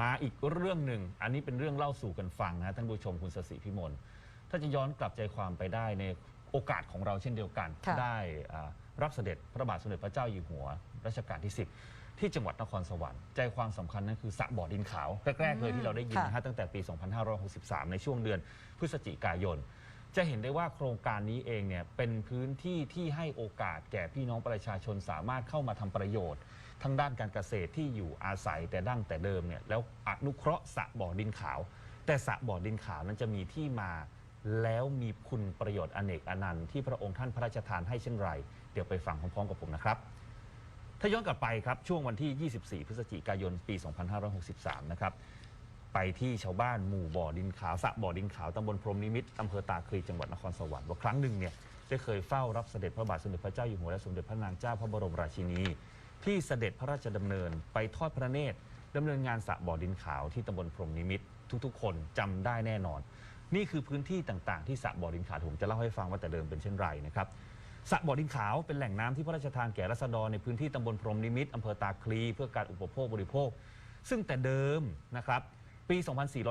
มาอีกเรื่องหนึ่ง อันนี้เป็นเรื่องเล่าสู่กันฟังนะท่านผู้ชมคุณสศิพิมลถ้าจะย้อนกลับใจความไปได้ในโอกาสของเราเช่นเดียวกัน ค่ะ ได้อ่ารับเสด็จพระบาทสมเด็จพระเจ้าอยู่หัวรัชกาลที่ 10 ที่จังหวัดนครสวรรค์ใจความสำคัญนั่นคือสระบ่อดินขาวแรกๆเลยที่เราได้ยินนะฮะตั้งแต่ปี 2563 ในช่วงเดือนพฤศจิกายน จะเห็นได้ว่าโครงการนี้เองเนี่ยเป็นพื้นที่ที่ให้โอกาสแก่พี่น้องประชาชนสามารถเข้ามาทำประโยชน์ ทั้งด้านการเกษตรที่อยู่อาศัยแต่ดั้งแต่เดิมเนี่ยแล้วอนุเคราะห์สระบ่อดินขาว แต่สระบ่อดินขาวนั้นจะมีที่มาแล้วมีคุณประโยชน์อเนกอนันต์ที่พระองค์ท่านพระราชทานให้เช่นไร เดี๋ยวไปฟังพร้อมๆกับผมนะครับ ถ้าย้อนกลับไปครับช่วงวันที่ 24 พฤศจิกายนปี 2563 นะครับไปที่ชาวบ้านหมู่บ่อดินขาวสระบ่อดินขาวตำบลพรหมนิมิตอำเภอตาคลีจังหวัดนครสวรรค์ว่าครั้งหนึ่งเนี่ยได้เคยเฝ้ารับเสด็จพระบาทสมเด็จพระเจ้าอยู่หัวและสมเด็จพระนางเจ้าพระบรมราชินี ที่เสด็จพระราชดำเนินไปทอดพระเนตรดำเนินงานสระบ่อดินขาวที่ตำบลพรหมนิมิตรทุกๆ คนจำได้แน่นอน นี่คือพื้นที่ต่างๆที่สระบ่อดินขาวผมจะเล่าให้ฟังว่าแต่เดิมเป็นเช่นไรนะครับสระบ่อดินขาวเป็นแหล่งน้ำที่พระราชทานแก่รัษฎรในพื้นที่ตำบลพรหมนิมิตรอำเภอตาคลีเพื่อการอุปโภคบริโภค ซึ่งแต่เดิมนะครับปี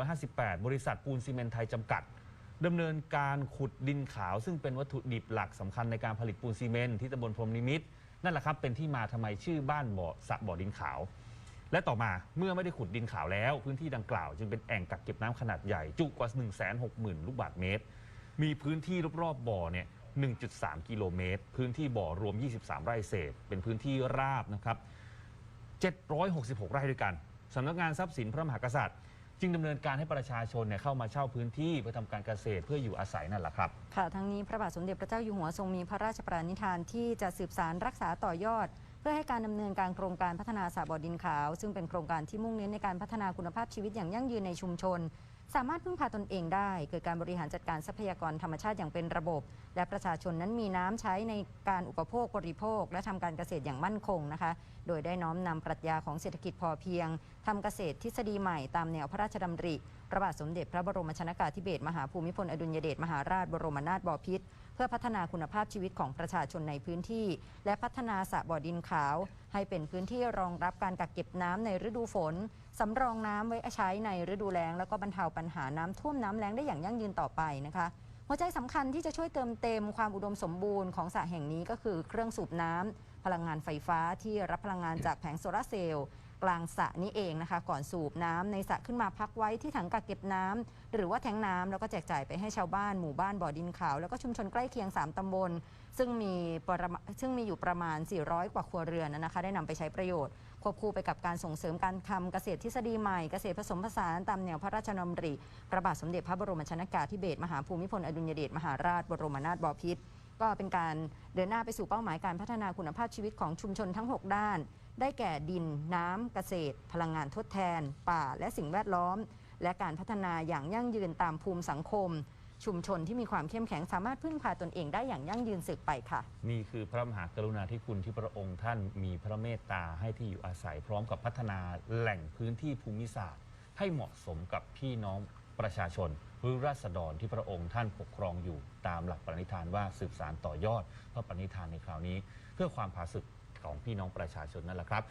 2458 บริษัทปูนซีเมนต์ไทยจำกัดดำเนินการขุดดินขาว ซึ่งเป็นวัตถุดิบหลักสำคัญในการผลิตปูนซีเมนต์ที่ตำบลพรหมนิมิตร นั่นแหละครับเป็นที่มาทำไมชื่อบ้านบ่อสระบ่อดินขาว และต่อมาเมื่อไม่ได้ขุดดินขาวแล้ว พื้นที่ดังกล่าวจึงเป็นแอ่งกักเก็บน้ำขนาดใหญ่ จุกว่า 1 6 0 0 0 0ลูกบาศก์เมตร มีพื้นที่รอบๆบ่อเนี่ย 1.3 กิโลเมตร พื้นที่บ่อรวม 23 ไร่เศษ เป็นพื้นที่ราบนะครับ 766 ไร่ด้วยกันสำนักงานทรัพย์สินพระมหากษัตริย์ จึงดำเนินการให้ประชาชนเนี่ยเข้ามาเช่าพื้นที่เพื่อทำการเกษตรเพื่ออยู่อาศัยนั่นแหละครับ ค่ะ ทั้งนี้พระบาทสมเด็จพระเจ้าอยู่หัวทรงมีพระราชปรานิธานที่จะสืบสารรักษาต่อยอด เพื่อให้การดำเนินการโครงการพัฒนาสระบ่อดินขาว ซึ่งเป็นโครงการที่มุ่งเน้นในการพัฒนาคุณภาพชีวิตอย่างยั่งยืนในชุมชน สามารถพึ่งพาตนเองได้ เกิดการบริหารจัดการทรัพยากรธรรมชาติอย่างเป็นระบบ และประชาชนนั้นมีน้ำใช้ในการอุปโภคบริโภค และทำการเกษตรอย่างมั่นคงนะคะ โดยได้น้อมนำปรัชญาของเศรษฐกิจพอเพียงทำเกษตรทฤษฎีใหม่ตามแนวพระราชดำริพระบาทสมเด็จพระบรมชนากาธิเบศรมหาภูมิพลอดุลยเดชมหาราชบรมนาถบพิตรเพื่อพัฒนาคุณภาพชีวิตของประชาชนในพื้นที่ และพัฒนาสระบ่อดินขาว ให้เป็นพื้นที่รองรับการกักเก็บน้ำในฤดูฝนสำรองน้ำไว้ใช้ในฤดูแล้ง แล้วก็บรรเทาปัญหาน้ำท่วมน้ำแล้งได้อย่างยั่งยืนต่อไปนะคะหัวใจสำคัญที่จะช่วยเติมเต็มความอุดมสมบูรณ์ของสระแห่งนี้ก็คือเครื่องสูบน้ำพลังงานไฟฟ้าที่รับพลังงานจากแผงโซลาร์เซลล์ กลางสระนี้เองนะคะ ก่อนสูบน้ำในสระขึ้นมาพักไว้ที่ถังกักเก็บน้ำหรือว่าแทงน้ำแล้วก็แจกจ่ายไปให้ชาวบ้านหมู่บ้านบ่อดินขาว แล้วก็ชุมชนใกล้เคียง 3ตำบล ซึ่งมีประมาณซึ่งมีอยู่ประมาณ 400 กว่าครัวเรือนนะคะ ได้นำไปใช้ประโยชน์ ควบคู่ไปกับการส่งเสริมการทำเกษตรทฤษฎีใหม่เกษตรผสมผสานตามแนวพระราชดำริพระบาทสมเด็จพระบรมชนากาธิเบศรมหาภูมิพลอดุลยเดชมหาราชบรมนาถบพิตร ก็เป็นการเดินหน้าไปสู่เป้าหมายการพัฒนาคุณภาพชีวิตของชุมชนทั้ง 6 ด้าน ได้แก่ดิน น้ำเกษตร พลังงานทดแทน ป่า และสิ่งแวดล้อม และการพัฒนาอย่างยั่งยืนตามภูมิสังคม ชุมชนที่มีความเข้มแข็งสามารถพึ่งพาตนเองได้อย่างยั่งยืนสืบไปค่ะ นี่คือพระมหากรุณาธิคุณที่พระองค์ท่านมีพระเมตตาให้ที่อยู่อาศัยพร้อมกับพัฒนาแหล่งพื้นที่ภูมิศาสตร์ ให้เหมาะสมกับพี่น้อง ประชาชน หรือราษฎรที่พระองค์ท่านปกครองอยู่ตามหลักปณิธานว่าสืบสารต่อยอดพระปณิธานในคราวนี้ เพื่อความผาสุกของพี่น้องประชาชนนั่นแหละครับ